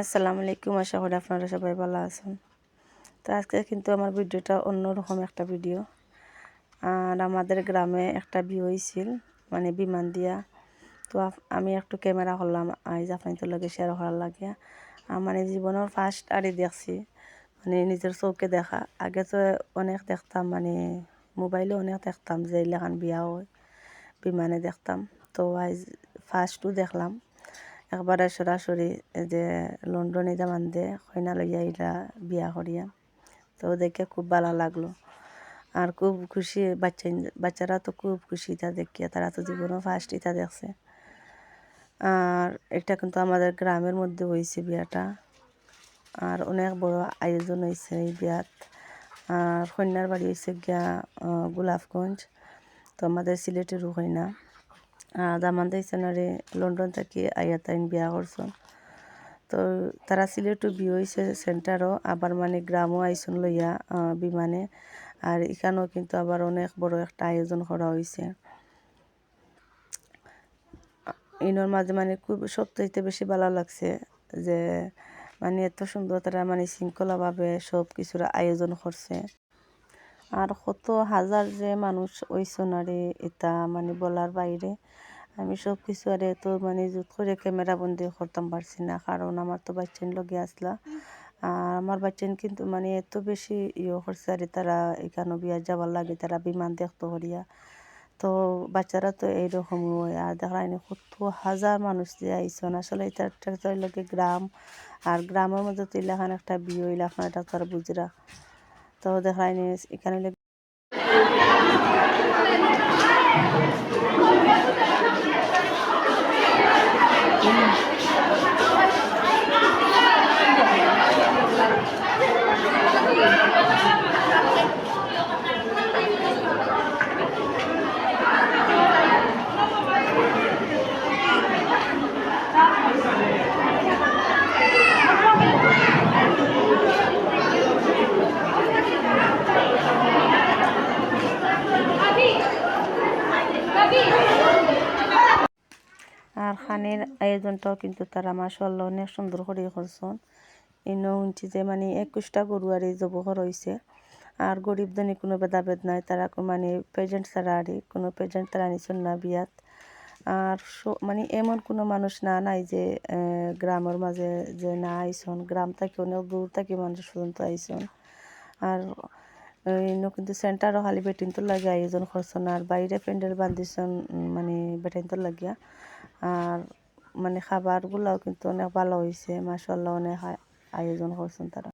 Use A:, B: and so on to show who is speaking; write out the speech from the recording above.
A: আসসালামু আলাইকুম, আশা করি আপনারা সবাই ভালো আছেন। তো আজকে কিন্তু আমার ভিডিওটা অন্যরকম একটা ভিডিও। আর আমাদের গ্রামে একটা বিয়ে হয়েছিল মানে বিমান দিয়া। তো আমি একটু ক্যামেরা করলাম, আইজ আপনাদের লগে শেয়ার করার লাগে। মানে জীবনের ফার্স্ট আড়ি দেখছি মানে নিজের চৌকে দেখা। আগে তো অনেক দেখতাম মানে মোবাইলে অনেক দেখতাম যে এলাকান বিয়া হয়, বিমানে দেখতাম। তো আজ ফার্স্টও দেখলাম। একবারে সরাসরি যে লন্ডনে যামান দে কইনা লইয়া ইরা বিয়া করিয়া, তো দেখে খুব ভালো লাগল। আর খুব খুশি, বাচ্চা বাচ্চারা তো খুব খুশি তা দেখিয়া, তারা তো জীবনও ফার্স্ট ইটা দেখছে। আর এটা কিন্তু আমাদের গ্রামের মধ্যে হয়েছে বিয়াটা। আর অনেক বড় আয়োজন হয়েছে এই বিয়াত। আর কন্যার বাড়ি হয়েছে গিয়া গোলাপগঞ্জ। তো আমাদের সিলেটেরও কন্যা দামান লন্ডন থেকে আইয়া বিয়া করছেন তো তারা সিলেটও বিয়ে হয়েছে সেন্টারও আবার মানে গ্রামও আইসন লইয়া বিমানে। আর এখানেও কিন্তু আবার অনেক বড় একটা আয়োজন করা হয়েছে ইনোর মাঝে মানে খুব সবচাইতে বেশি ভালো লাগছে যে মানে এত সুন্দর তারা মানে শৃঙ্খলাভাবে সব কিছুর আয়োজন করছে আর কত হাজার যে মানুষ ওইসন আরে এটা মানে বলার বাইরে। আমি সব কিছু আর এত মানে জুত করে ক্যামেরা বন্দি করতাম পারছি না, কারণ আমার তো বাচ্চান লগে আসলা। আর আমার বাচ্চান কিন্তু মানে এত বেশি ইয়ে করছে আর তারা এখানে বিয়া যাবার লাগে, তারা বিমান দেখতে করিয়া। তো বাচ্চারা তো এইরকম হয়, আর দেখা কত হাজার মানুষ যে আইসন আসলে এটা একটা লোকে গ্রাম, আর গ্রামের মধ্যে তো এলাকান একটা বিয়ে এলাকান এটা তারা বুঝরা। তো দেখা এখানে আর খানের আয়োজনটাও কিন্তু তারা মাসাল্লাহ অনেক সুন্দর করে করছেন। ইনো শুনছি যে মানে একুশটা গরু আর এই জবহর হয়েছে আর গরিব ধনী কোনো ভেদাভেদ নাই, তারা মানে প্রেজেন্ট ছাড়া আর কোনো প্রেজেন্ট তারা নিছেন না বিয়াত। আর মানে এমন কোনো মানুষ না, নাই যে গ্রামের মাঝে যে না আইসন, গ্রাম থেকে অনেক দূর থেকে মানুষ পর্যন্ত আইসন। আর ইনো কিন্তু সেন্টারও খালি বেটিনতর লাগে আয়োজন করছেন আর বাইরে প্যান্ডেল বান্ধিছন মানে বেটিনতর লাগিয়া আর মানে খাবারগুলাও কিন্তু অনেক ভালো হয়েছে মাসাল্লাহ অনেক আয়োজন করছেন তারা